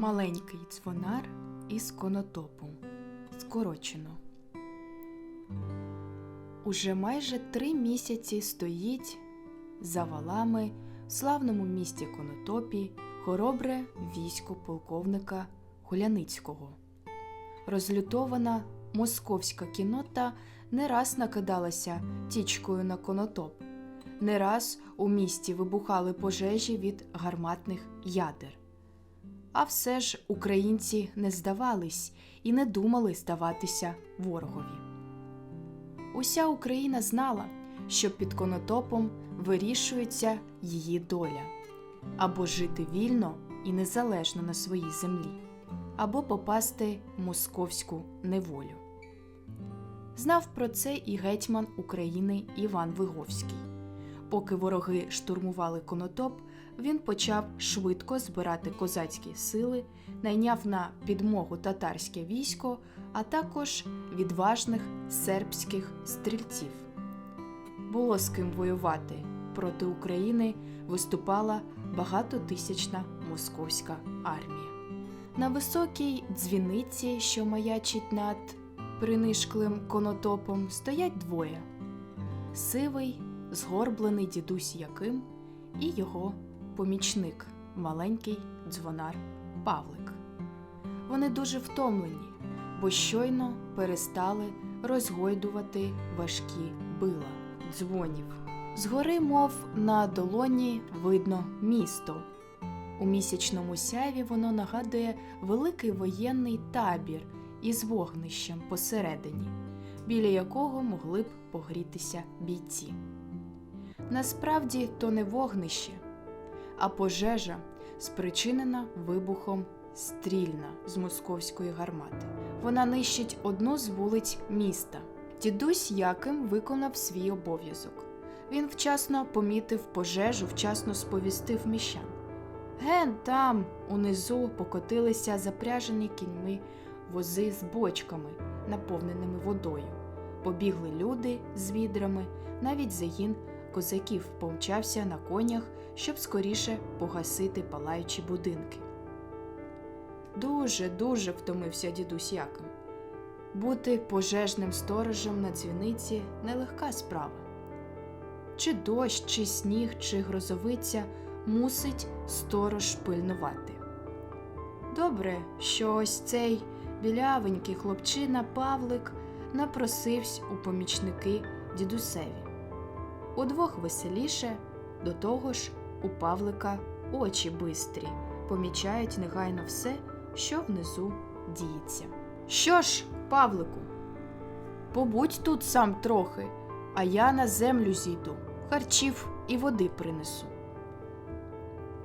Маленький дзвонар із конотопу. Скорочено. Уже майже три місяці стоїть за валами в славному місті Конотопі хоробре військо полковника Хуляницького. Розлютована московська кінота не раз накидалася тічкою на конотоп, не раз у місті вибухали пожежі від гарматних ядер. А все ж українці не здавались і не думали здаватися ворогові. Уся Україна знала, що під конотопом вирішується її доля або жити вільно і незалежно на своїй землі, або попасти в московську неволю. Знав про це і гетьман України Іван Виговський. Поки вороги штурмували конотоп, він почав швидко збирати козацькі сили, найняв на підмогу татарське військо, а також відважних сербських стрільців. Було з ким воювати. Проти України виступала багатотисячна московська армія. На високій дзвіниці, що маячить над принишклим конотопом, стоять двоє: сивий, згорблений дідусь Яким і його помічник, маленький дзвонар Павлик. Вони дуже втомлені, бо щойно перестали розгойдувати важкі била дзвонів. Згори, мов на долоні, видно місто. У місячному сяйві воно нагадує великий воєнний табір із вогнищем посередині, біля якого могли б погрітися бійці. Насправді то не вогнище, а пожежа, спричинена вибухом стрільна з московської гармати. Вона нищить одну з вулиць міста. Дідусь Яким виконав свій обов'язок. Він вчасно помітив пожежу, вчасно сповістив міщан. Ген там, унизу, покотилися запряжені кіньми вози з бочками, наповненими водою. Побігли люди з відрами, навіть загін козаків помчався на конях, щоб скоріше погасити палаючі будинки. Дуже, дуже втомився дідусь Яким. Бути пожежним сторожем на дзвіниці нелегка справа. Чи дощ, чи сніг, чи грозовиця мусить сторож пильнувати. Добре, що ось цей білявенький хлопчина Павлик напросився у помічники дідусеві. Удвох веселіше, до того ж, у Павлика очі бистрі, помічають негайно все, що внизу діється. Що ж, Павлику, побудь тут сам трохи, а я на землю зійду, харчів і води принесу.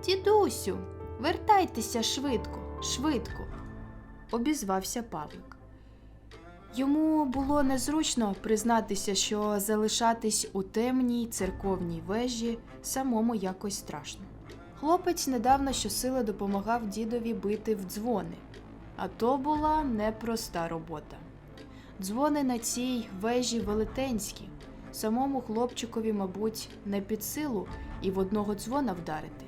Дідусю, вертайтеся швидко, швидко, обізвався Павлик. Йому було незручно признатися, що залишатись у темній церковній вежі самому якось страшно. Хлопець недавно щосили допомагав дідові бити в дзвони, а то була непроста робота. Дзвони на цій вежі велетенські, самому хлопчикові, мабуть, не під силу і в одного дзвона вдарити.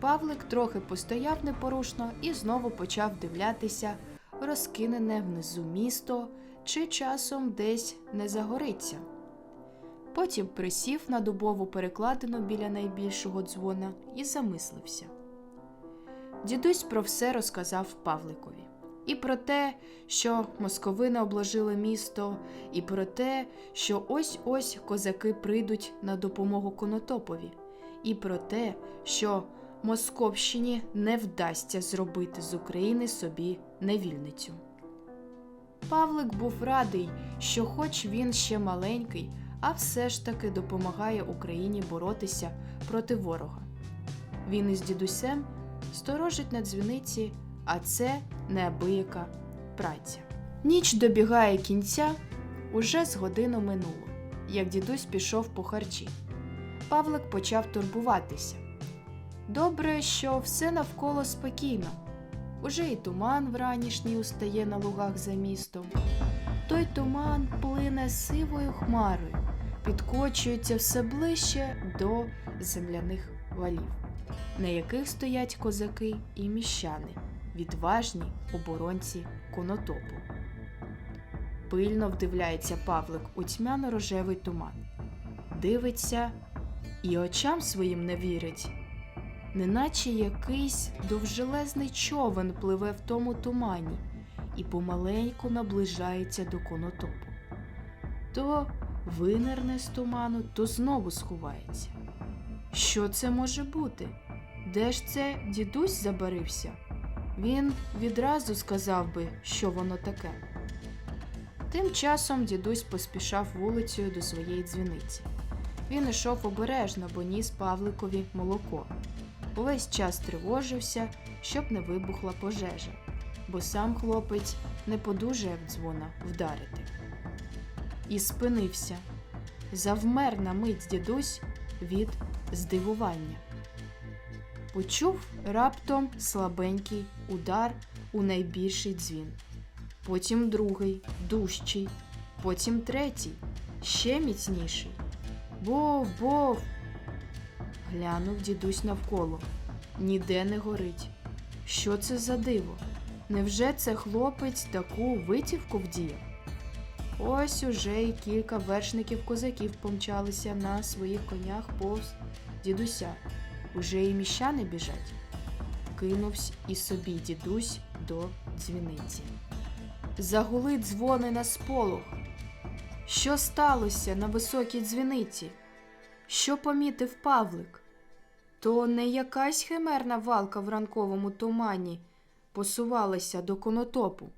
Павлик трохи постояв непорушно і знову почав дивлятися розкинене внизу місто чи часом десь не загориться. Потім присів на дубову перекладину біля найбільшого дзвона і замислився. Дідусь про все розказав Павликові. І про те, що московини обложили місто, і про те, що ось ось козаки прийдуть на допомогу Конотопові, і про те, що Московщині не вдасться зробити з України собі невільницю. Павлик був радий, що, хоч він ще маленький, а все ж таки допомагає Україні боротися проти ворога. Він із дідусем сторожить на дзвіниці, а це неабияка праця. Ніч добігає кінця, уже з годину минуло, як дідусь пішов по харчі. Павлик почав турбуватися. Добре, що все навколо спокійно. Уже і туман вранішній устає на лугах за містом. Той туман плине сивою хмарою, підкочується все ближче до земляних валів, на яких стоять козаки і міщани, відважні оборонці конотопу. Пильно вдивляється Павлик у тьмяно-рожевий туман. Дивиться і очам своїм не вірить, неначе якийсь довжелезний човен пливе в тому тумані і помаленьку наближається до конотопу. То винирне з туману, то знову сховається. Що це може бути? Де ж це дідусь забарився? Він відразу сказав би, що воно таке. Тим часом дідусь поспішав вулицею до своєї дзвіниці. Він ішов обережно, бо ніс Павликові молоко. Увесь час тривожився, щоб не вибухла пожежа, бо сам хлопець не подужає в дзвона вдарити. І спинився. Завмер на мить дідусь від здивування. Почув раптом слабенький удар у найбільший дзвін, потім другий, дужчий, потім третій, ще міцніший. Бов, бов. Глянув дідусь навколо. Ніде не горить. Що це за диво? Невже це хлопець таку витівку вдіяв? Ось уже й кілька вершників козаків помчалися на своїх конях повз дідуся. Уже і міщани біжать. Кинувсь і собі дідусь до дзвіниці. Загули дзвони на сполох. Що сталося на високій дзвіниці? Що помітив Павлик? То не якась химерна валка в ранковому тумані посувалася до конотопу,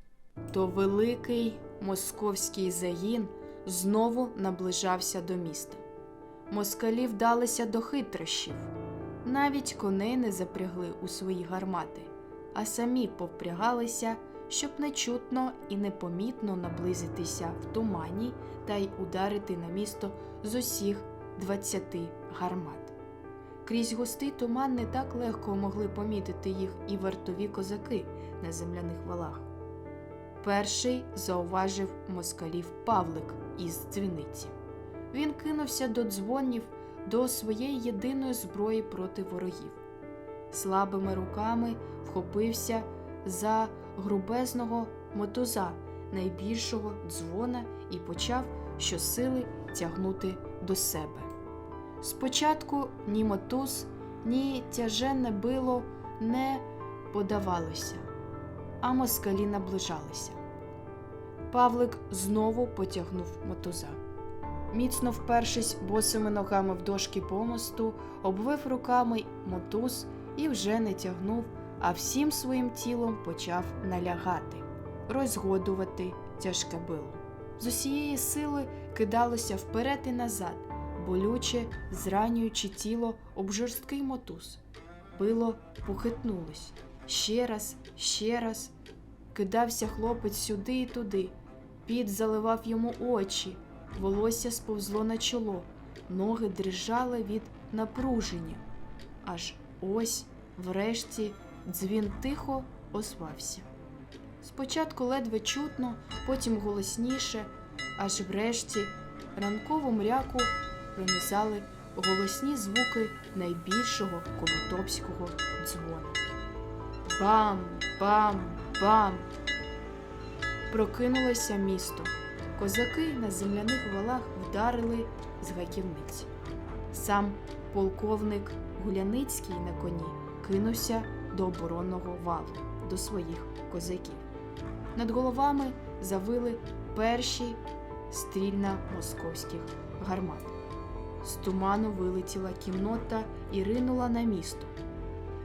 то великий московський загін знову наближався до міста. Москалі вдалися до хитрощів. Навіть коней не запрягли у свої гармати, а самі повпрягалися, щоб нечутно і непомітно наблизитися в тумані та й ударити на місто з усіх двадцяти гармат. Крізь густий туман не так легко могли помітити їх і вартові козаки на земляних валах. Перший зауважив москалів Павлик із дзвіниці. Він кинувся до дзвонів до своєї єдиної зброї проти ворогів. Слабими руками вхопився за грубезного мотуза найбільшого дзвона і почав щосили тягнути до себе. Спочатку ні мотуз, ні тяженне било не подавалося, а москалі наближалися. Павлик знову потягнув мотуза. Міцно впершись босими ногами в дошки помосту, обвив руками мотуз і вже не тягнув, а всім своїм тілом почав налягати, розгодувати тяжке било. З усієї сили кидалося вперед і назад, болюче зранюючи тіло об жорсткий мотуз. Било похитнулось. Ще раз, ще раз. Кидався хлопець сюди і туди. Піт заливав йому очі, волосся сповзло на чоло, ноги дрижали від напруження. Аж ось, врешті, дзвін тихо озвався. Спочатку ледве чутно, потім голосніше, аж врешті ранкову мряку пронизали голосні звуки найбільшого конотопського дзвона. Бам, бам, бам. Прокинулося місто. Козаки на земляних валах вдарили з гаківниць. Сам полковник Гуляницький на коні кинувся до оборонного валу, до своїх козаків. Над головами завили перші стрільна московських гармат. З туману вилетіла кімнота і ринула на місто.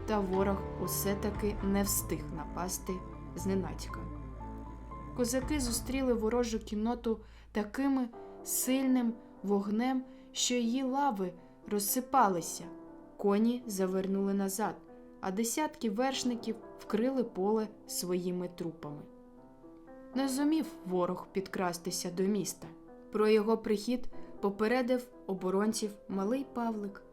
Та ворог усе таки не встиг напасти зненацька. Козаки зустріли ворожу кінноту такими сильним вогнем, що її лави розсипалися, коні завернули назад, а десятки вершників вкрили поле своїми трупами. Не зумів ворог підкрастися до міста. Про його прихід попередив оборонців малий Павлик.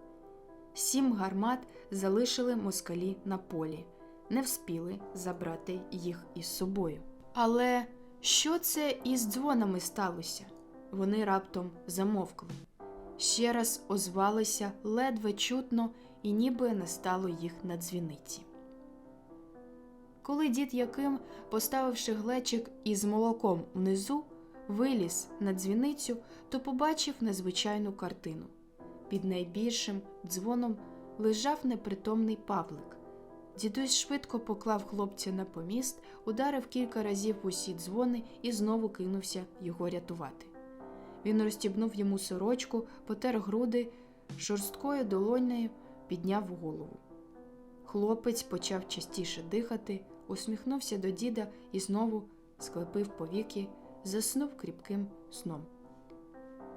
Сім гармат залишили москалі на полі, не вспіли забрати їх із собою. Але що це із дзвонами сталося? Вони раптом замовкли. Ще раз озвалися ледве чутно, і ніби не стало їх на дзвіниці. Коли дід Яким, поставивши глечик із молоком внизу, виліз на дзвіницю, то побачив незвичайну картину. Під найбільшим дзвоном лежав непритомний Павлик. Дідусь швидко поклав хлопця на поміст, ударив кілька разів усі дзвони і знову кинувся його рятувати. Він розстібнув йому сорочку, потер груди, шорсткою долонею підняв голову. Хлопець почав частіше дихати, усміхнувся до діда і знову склепив повіки, заснув кріпким сном.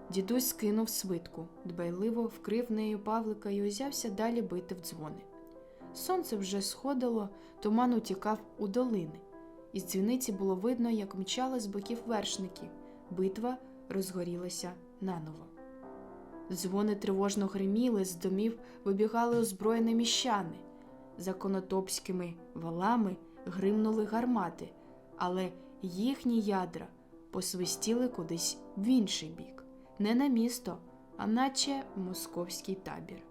Дідусь скинув свитку, дбайливо вкрив нею Павлика і узявся далі бити в дзвони. Сонце вже сходило, туман утікав у долини. Із дзвіниці було видно, як мчали з боків вершники. Битва розгорілася наново. Дзвони тривожно гриміли, з домів вибігали озброєні міщани. За конотопськими валами гримнули гармати, але їхні ядра посвистіли кудись в інший бік, не на місто, а наче московський табір.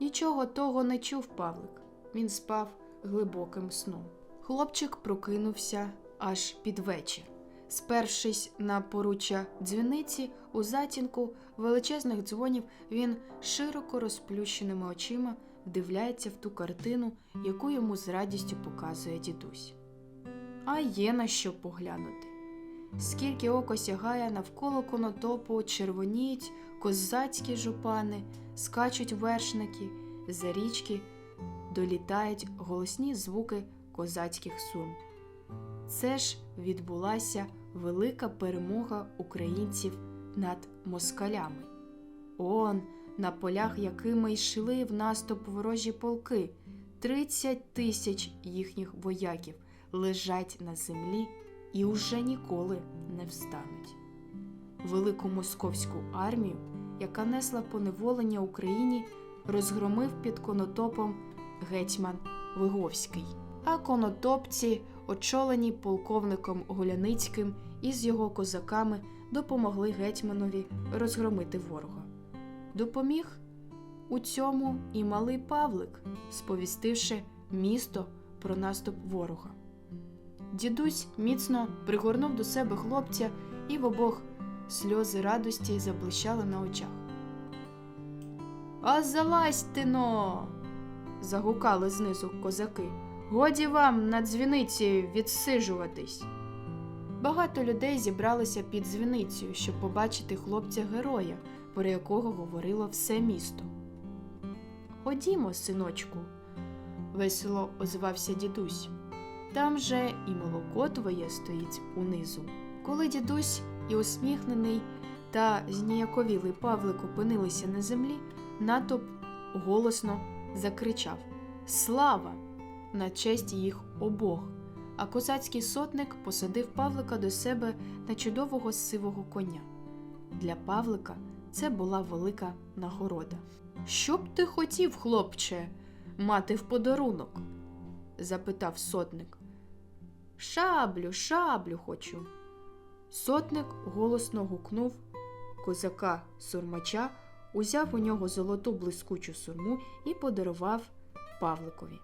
Нічого того не чув Павлик. Він спав глибоким сном. Хлопчик прокинувся аж під вечір. Спершись на поруччя дзвіниці, у затінку величезних дзвонів, він широко розплющеними очима вдивляється в ту картину, яку йому з радістю показує дідусь. А є на що поглянути. Скільки око сягає навколо конотопу, червоніють козацькі жупани, скачуть вершники, за річки долітають голосні звуки козацьких сум. Це ж відбулася велика перемога українців над москалями. Он, на полях якими йшли в наступ ворожі полки, 30 тисяч їхніх вояків лежать на землі і уже ніколи не встануть. Велику московську армію, яка несла поневолення Україні, розгромив під конотопом гетьман Виговський. А конотопці, очолені полковником Гуляницьким і з його козаками, допомогли гетьманові розгромити ворога. Допоміг у цьому і малий Павлик, сповістивши місто про наступ ворога. Дідусь міцно пригорнув до себе хлопця, і в обох сльози радості заблищали на очах. А залазьте но. загукали знизу козаки. Годі вам на дзвіниці відсижуватись. Багато людей зібралося під дзвіницею, щоб побачити хлопця героя, про якого говорило все місто. Ходімо, синочку, весело озвався дідусь. Там же і молоко твоє стоїть унизу. Коли дідусь і усміхнений та зніяковілий Павлик опинилися на землі, натовп голосно закричав Слава! на честь їх обох. А козацький сотник посадив Павлика до себе на чудового сивого коня. Для Павлика це була велика нагорода. Що б ти хотів, хлопче, мати в подарунок? запитав сотник. Шаблю, шаблю хочу. Сотник голосно гукнув козака сурмача, узяв у нього золоту блискучу сурму і подарував Павликові.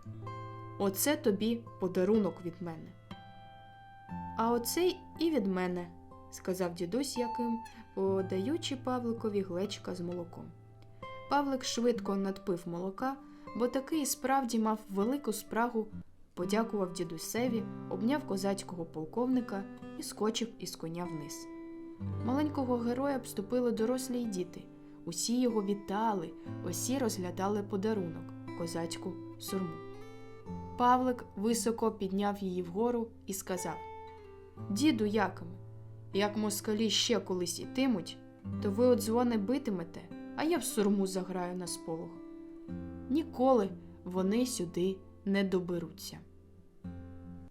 Оце тобі подарунок від мене. А оцей і від мене, сказав дідусь Яким, подаючи Павликові глечка з молоком. Павлик швидко надпив молока, бо такий справді мав велику спрагу, подякував дідусеві, обняв козацького полковника і скочив із коня вниз. Маленького героя обступили дорослі й діти. Усі його вітали, усі розглядали подарунок козацьку сурму. Павлик високо підняв її вгору і сказав Діду Якиме, як москалі ще колись ітимуть, то ви от дзвони битимете, а я в сурму заграю на сполох. Ніколи вони сюди не доберуться.